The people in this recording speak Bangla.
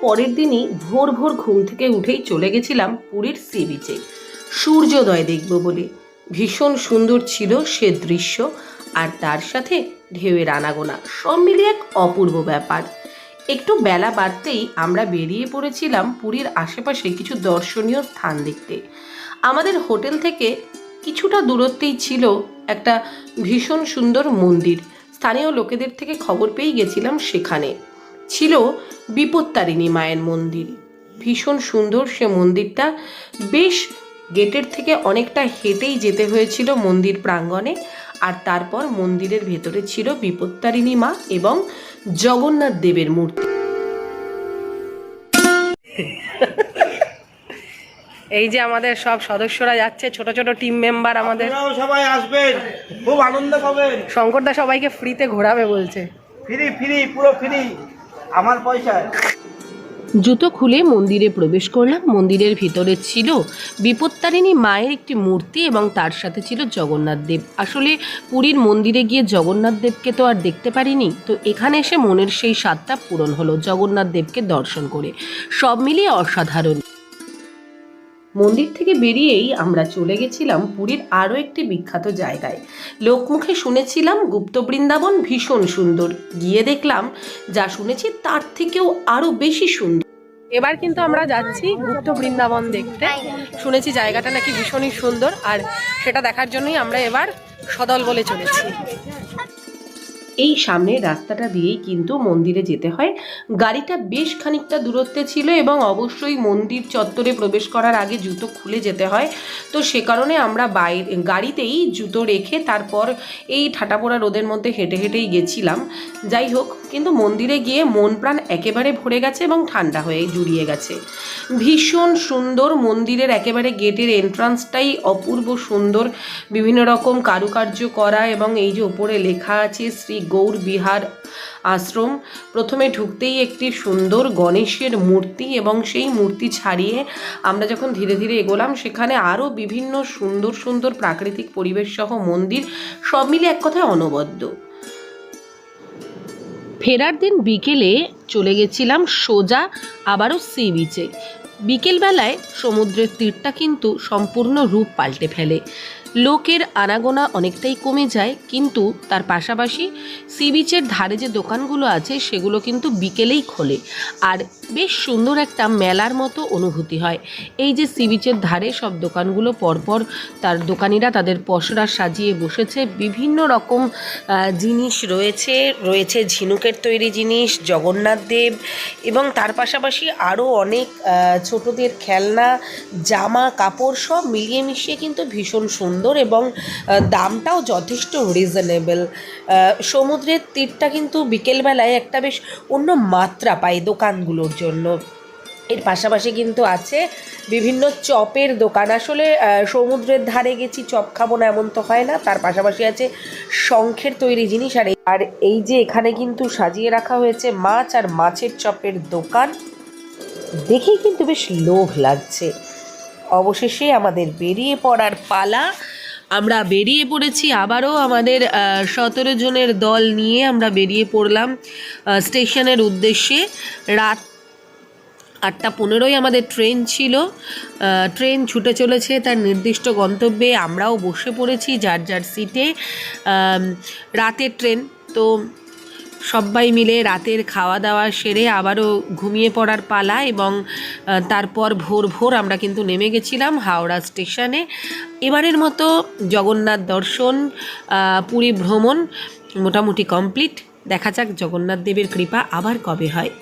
পরের দিনই ভোর ভোর ঘুম থেকে উঠেই চলে গেছিলাম পুরীর সি বিচে সূর্যোদয় দেখব বলে। ভীষণ সুন্দর ছিল সে দৃশ্য আর তার সাথে ঢেউয়ের আনাগোনা, সব মিলিয়ে এক অপূর্ব ব্যাপার। একটু বেলা বাড়তেই আমরা বেরিয়ে পড়েছিলাম পুরীর আশেপাশে কিছু দর্শনীয় স্থান দেখতে। আমাদের হোটেল থেকে কিছুটা দূরত্বেই ছিল একটা ভীষণ সুন্দর মন্দির। স্থানীয় লোকেদের থেকে খবর পেয়ে গেছিলাম সেখানে। ছিল বিপত্তারিণী মায়ের মন্দির। ভীষণ সুন্দর সে মন্দিরটা। বেশ গেটের থেকে অনেকটা হেঁটেই যেতে হয়েছিল মন্দির প্রাঙ্গণে আর তারপর মন্দিরের ভেতরে ছিল বিপত্তারিণী মা এবং জগন্নাথ দেবের মূর্তি। এই যে আমাদের সব সদস্যরা যাচ্ছে ছোট ছোট টিম মেম্বার আমাদের। সবাই আসবেন খুব আনন্দ পাবেন। শঙ্করদা সবাইকে ফ্রিতে ঘোরাবে বলছে। ফ্রি ফ্রি পুরো ফ্রি আমার পয়সায়। জুতো খুলে মন্দিরে প্রবেশ করলাম। মন্দিরের ভিতরে ছিল বিপত্তারিণী মায়ের একটি মূর্তি এবং তার সাথে ছিল জগন্নাথ দেব। আসলে পুরীর মন্দিরে গিয়ে জগন্নাথ দেবকে তো আর দেখতে পারিনি। তো এখানে এসে মনের সেই স্বাদটা পূরণ হলো জগন্নাথ দেবকে দর্শন করে। সব মিলিয়ে অসাধারণ। মন্দির থেকে বেরিয়েই আমরা চলে গেছিলাম পুরীর আরও একটি বিখ্যাত জায়গায়। লোকমুখে শুনেছিলাম গুপ্ত বৃন্দাবন ভীষণ সুন্দর। গিয়ে দেখলাম, যা শুনেছি তার থেকেও আরও বেশি সুন্দর। এবার কিন্তু আমরা যাচ্ছি গুপ্ত বৃন্দাবন দেখতে। শুনেছি জায়গাটা নাকি ভীষণই সুন্দর, আর সেটা দেখার জন্যই আমরা এবার সদল বলে চলেছি। এই সামনের রাস্তাটা দিয়েই কিন্তু মন্দিরে যেতে হয়। গাড়িটা বেশ খানিকটা দূরত্বে ছিল এবং অবশ্যই মন্দির চত্বরে প্রবেশ করার আগে জুতো খুলে যেতে হয়। তো সে কারণে আমরা বাইরে গাড়িতেই জুতো রেখে তারপর এই ঠাটাপোড়া রোদের মধ্যে হেঁটে হেঁটেই গেছিলাম। যাই হোক, কিন্তু মন্দিরে গিয়ে মন প্রাণ একেবারে ভরে গেছে এবং ঠান্ডা হয়ে জুড়িয়ে গেছে। ভীষণ সুন্দর মন্দিরের একেবারে গেটের এন্ট্রান্সটাই অপূর্ব সুন্দর। বিভিন্ন রকম কারুকার্য করা এবং এই যে ওপরে লেখা আছে শ্রী গৌর বিহার আশ্রম। প্রথমে ঢুকতেই একটি সুন্দর গণেশের মূর্তি এবং সেই মূর্তি ছাড়িয়ে আমরা যখন ধীরে ধীরে এগোলাম, সেখানে আরও বিভিন্ন সুন্দর সুন্দর প্রাকৃতিক পরিবেশ সহ মন্দির সব মিলে এক কথায় অনবদ্য। ফেরার দিন বিকেলে চলে গেছিলাম সোজা আবারও সি বিচে। বিকেলবেলায় সমুদ্রের তীরটা কিন্তু সম্পূর্ণ রূপ পাল্টে ফেলে। লোকের আনাগোনা অনেকটাই কমে যায়, কিন্তু তার পাশাপাশি সি বিচের ধারে যে দোকানগুলো আছে, সেগুলো কিন্তু বিকেলেই খোলে। আর বেশ সুন্দর একটা মেলার মতো অনুভূতি হয়। এই যে সি বিচের ধারে সব দোকানগুলো পরপর তার দোকানিরা তাদের পসরা সাজিয়ে বসেছে। বিভিন্ন রকম জিনিস রয়েছে। রয়েছে ঝিনুকের তৈরি জিনিস, জগন্নাথ দেব এবং তার পাশাপাশি আরও অনেক ছোটদের খেলনা, জামা, কাপড় সব মিলিয়ে মিশিয়ে কিন্তু ভীষণ সুন্দর এবং দামটাও যথেষ্ট রিজনেবল সমুদ্রের তীরটা কিন্তু বিকেলবেলায় একটা বেশ অন্য মাত্রা পায় দোকানগুলোর জন্য। এর পাশাপাশি কিন্তু আছে বিভিন্ন চপের দোকান। আসলে সমুদ্রের ধারে গেছি, চপ খাব না এমন তো হয় না। তার পাশাপাশি আছে শঙ্খের তৈরি জিনিস। আর আর এই যে এখানে কিন্তু সাজিয়ে রাখা হয়েছে মাছ আর মাছের চপের দোকান। দেখেই কিন্তু বেশ লোভ লাগছে। অবশেষে আমাদের বেরিয়ে পড়ার পালা। আমরা বেরিয়ে পড়েছি, আবারও আমাদের সতেরো জনের দল নিয়ে আমরা বেরিয়ে পড়লাম স্টেশনের উদ্দেশ্যে। রাত আটটা পনেরোই আমাদের ট্রেন ছিল ট্রেন ছুটে চলেছে তার নির্দিষ্ট গন্তব্যে, আমরাও বসে পড়েছি যার যার সিটে রাতের ট্রেন। তো সবাই মিলে রাতের খাওয়া দাওয়া সেরে আবারও ঘুমিয়ে পড়ার পালা এবং তারপর ভোর ভোর আমরা কিন্তু নেমে গেছিলাম হাওড়া স্টেশনে। এবারের মতো জগন্নাথ দর্শন পুরী ভ্রমণ মোটামুটি কমপ্লিট। দেখা যাক জগন্নাথ দেবের কৃপা আবার কবে হয়।